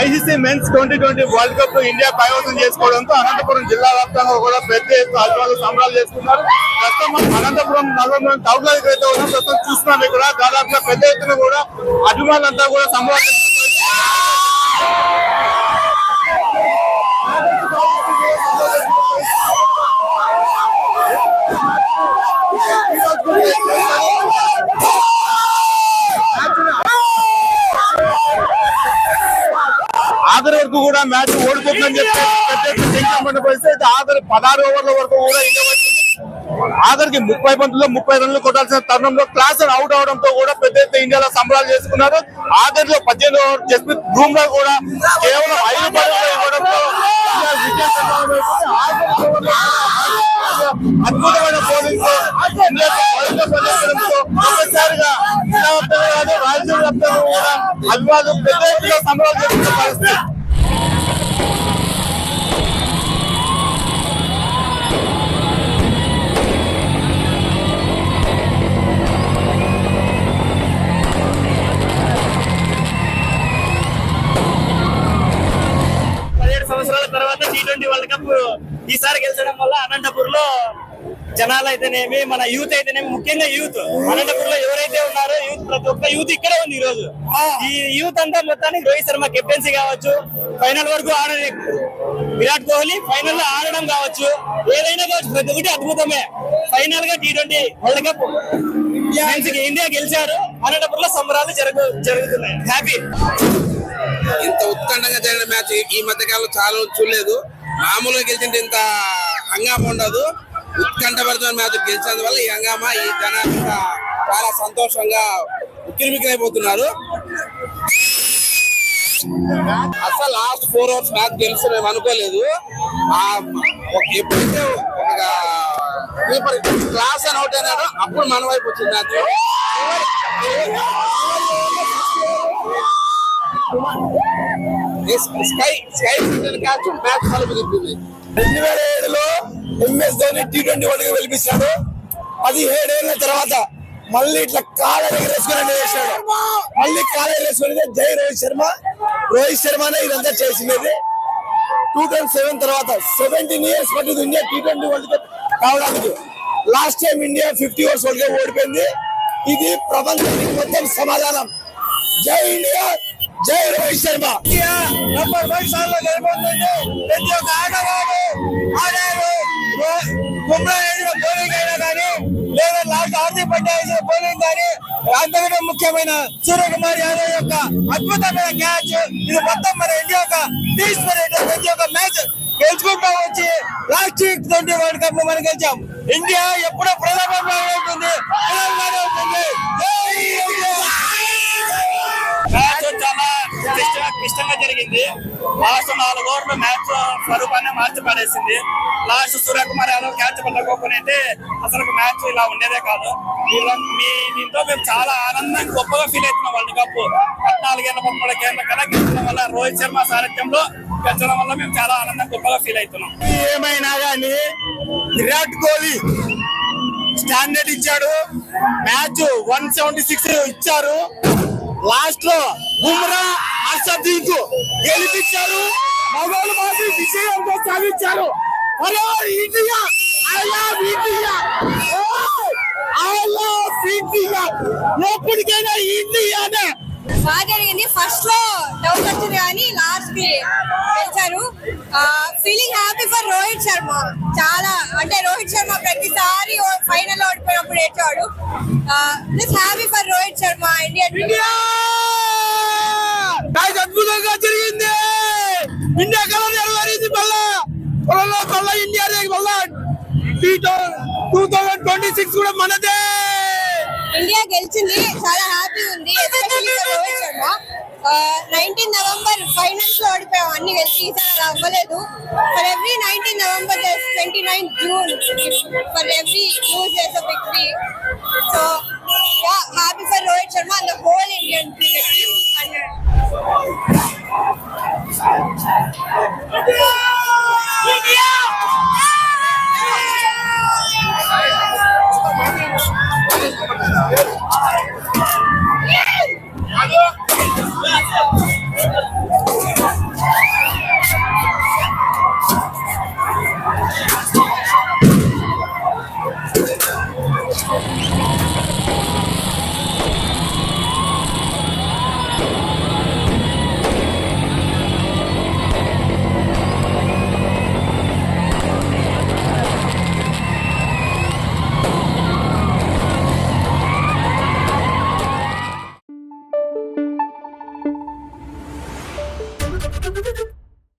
ICC mens twenty twenty world cup India కైవసం చేసుకోవడంతో అనంతపురం జిల్లా వ్యాప్తంగా కూడా పెద్ద ఎత్తు అభిమానులు సంబరాలు చేసుకున్నారు. ప్రస్తుతం అనంతపురం నగరంలో టౌన్లో అయితే ఉన్నాం ప్రస్తుతం చూస్తున్నాం ఇక్కడ దాదాపుగా పెద్ద ఎత్తున కూడా అభిమానులంతా కూడా సంబరాలు చేసుకుంటున్నారు. ఆఖరి వరకు కూడా మ్యాచ్ ఓడిపోతుందని చెప్పి ఆఖరి పదహారు ఓవర్ల వరకు కూడా ఆఖరికి ముప్పై బంతుల్లో ముప్పై రన్లు కొట్టాల్సిన తరుణంలో క్లాస్ అవుట్ అవడంతో కూడా పెద్ద ఎత్తున ఇండియాలో సంబరాలు చేసుకున్నారు. ఆఖరిలో పద్దెనిమిది ఓవర్ జస్ప్రీత్ బూమ్రా కూడా కేవలం ఐదు పరుగులు ఇవ్వడంతో అద్భుతమైన బౌలింగ్ ప్రదర్శనతో ఒక్కసారిగా రాజ్యం కూడా అభిమానులు పెద్ద ఎత్తున సంబరాలు చేసుకున్న పరిస్థితి. సంవత్సరాల తర్వాత టీ ట్వంటీ వరల్డ్ కప్ ఈసారి గెలిచడం వల్ల అనంతపూర్లో జనాలు అయితేనేమి మన యూత్ అయితేనేమి ముఖ్యంగా యూత్. అనంతపూర్లో ఎవరైతే ఉన్నారో యూత్ ప్రతి ఒక్క యూత్ ఇక్కడే ఉంది ఈ రోజు ఈ యూత్ అంతా మొత్తానికి రోహిత్ శర్మ కెప్టెన్సీ కావచ్చు ఫైనల్ వరకు ఆడని విరాట్ కోహ్లీ ఫైనల్లో ఆడడం కావచ్చు. ఏదైనా కావచ్చు ప్రతి ఒక్కటి అద్భుతమే. ఫైనల్గా T twenty world cup India గెలిచారు. అనంతపూర్లో సంబరాలు జరుగు జరుగుతున్నాయి. హ్యాపీ ఇంత ఉత్కంఠంగా జరిగిన మ్యాచ్ ఈ మధ్య కాలంలో చాలా చూడలేదు. మామూలుగా గెలిచింటే ఇంత హంగామా ఉండదు. ఉత్కంఠభరితమైన మ్యాచ్ గెలిచినందువల్ల ఈ హంగామా ఈ జనాలు చాలా సంతోషంగా ఉక్కిరిమిక్కిరైపోతున్నారు. అసలు లాస్ట్ ఫోర్ అవర్స్ మ్యాచ్ గెలిచి మేము అనుకోలేదు. ఒక- ఎప్పుడైతే ఒక కీపర్ క్లాస్ అని అవుట్ అయినాడో అప్పుడు మన వైపు వచ్చింది match. SKY SKY catch match తిప్పింది రెండు వేల ఏడులో MS Dhoni T twenty world cup గెలిపించాడు. పదిహేడేళ్ళ తర్వాత మళ్ళీ ఇట్లా ఎగరేసుకుని చేశాడు. మళ్ళీ ఎగరేసుకుని జై రోహిత్ శర్మ. రోహిత్ శర్మనే ఇదంతా చేసినది టూ థౌసండ్ సెవెన్ తర్వాత సెవెంటీన్ ఇయర్స్ పట్టింది India T twenty world cup కావడానికి. Last time India fifty overs world cup ఓడిపోయింది. ఇది ప్రపంచానికి మొత్తం సమాధానం. జై ఇండియా! జై రోహిత్ శర్మ. నంబర్ వన్ స్థానంలో గెలబోతుంది ప్రతి ఒక్క ఆటగాడు ఆడారు బుమ్రా వేసిన బౌలింగ్ అయినా కానీ లేదా లాస్ట్ హార్దిక్ పాండ్యా వేసిన బౌలింగ్ కానీ అంతకంటే ముఖ్యమైన సూర్యకుమార్ యాదవ్ యొక్క అద్భుతమైన క్యాచ్ ఇది మొత్తం మన ఇండియా యొక్క తీసిపోయిన ప్రతి ఒక్క మ్యాచ్ గెలుచుకుంటూ వచ్చి లాస్ట్ ట్వంటీ వరల్డ్ కప్లో మనం గెలిచాం. ఇండియా ఎప్పుడో ప్రధానంగా ఉంటుంది ప్రధానంగానే ఉంటుంది ఇష్టంగా జరిగింది. లాస్ట్ నాలుగు ఓవర్లు మ్యాచ్ స్వరూపాన్ని మార్చి పడేసింది లాస్ట్ సూర్యకుమార్ యాదవ్ క్యాచ్ పట్టకపోతే అసలు మ్యాచ్ ఇలా ఉండేదే కాదు. మీ దీంతో మేము చాలా ఆనందంగా గొప్పగా ఫీల్ అవుతున్నాం వరల్డ్ కప్. పద్నాలుగేళ్ళ పదమూడు కేంద్ర కన్నా గెలిచడం వల్ల రోహిత్ శర్మ సారథ్యంలో గెలిచడం వల్ల మేము చాలా ఆనందంగా గొప్పగా ఫీల్ అవుతున్నాం. ఏమైనా కానీ విరాట్ కోహ్లీ స్టాండర్డ్ ఇచ్చాడు. మ్యాచ్ వన్ సెవెంటీ సిక్స్ ఇచ్చారు. లాస్ట్లో బుమ్రా హర్షదీప్ గెలిపించారు. మగోళ్ళు మాత్రం విజయంతో సాధించారు. Hello India! I love India! I love India! ఎప్పటికైనా ఇండియానే! బాగా జరిగింది ఫస్ట్లో డౌట్ వచ్చింది కానీ లాస్ట్కి గెలిచారు. Feeling happy for Rohit Sharma. చాలా అంటే రోహిత్ శర్మ ప్రతిసారి ఫైనల్ ఓడిపోయినప్పుడు ఏడ్చాడు this happy for Rohit Sharma Indian India! Match అద్భుతంగా జరిగింది. ఇండియా కలర్ ఎగరేసింది మళ్ళా మళ్ళా మళ్ళా ఇండియా మళ్ళా టూ థౌసండ్ ట్వంటీ సిక్స్ కూడా మనదే. ఇండియా గెలిచింది. చాలా హ్యాపీ ఉంది. రోహిత్ శర్మ నైన్టీన్ నవంబర్ ఫైనల్స్లో ఓడిపోయాం. అన్ని గెలిచి ఈసారి అవ్వలేదు. For every nineteen November twenty nine June for every news days of victory so happy for Rohit Sharma and the whole Indian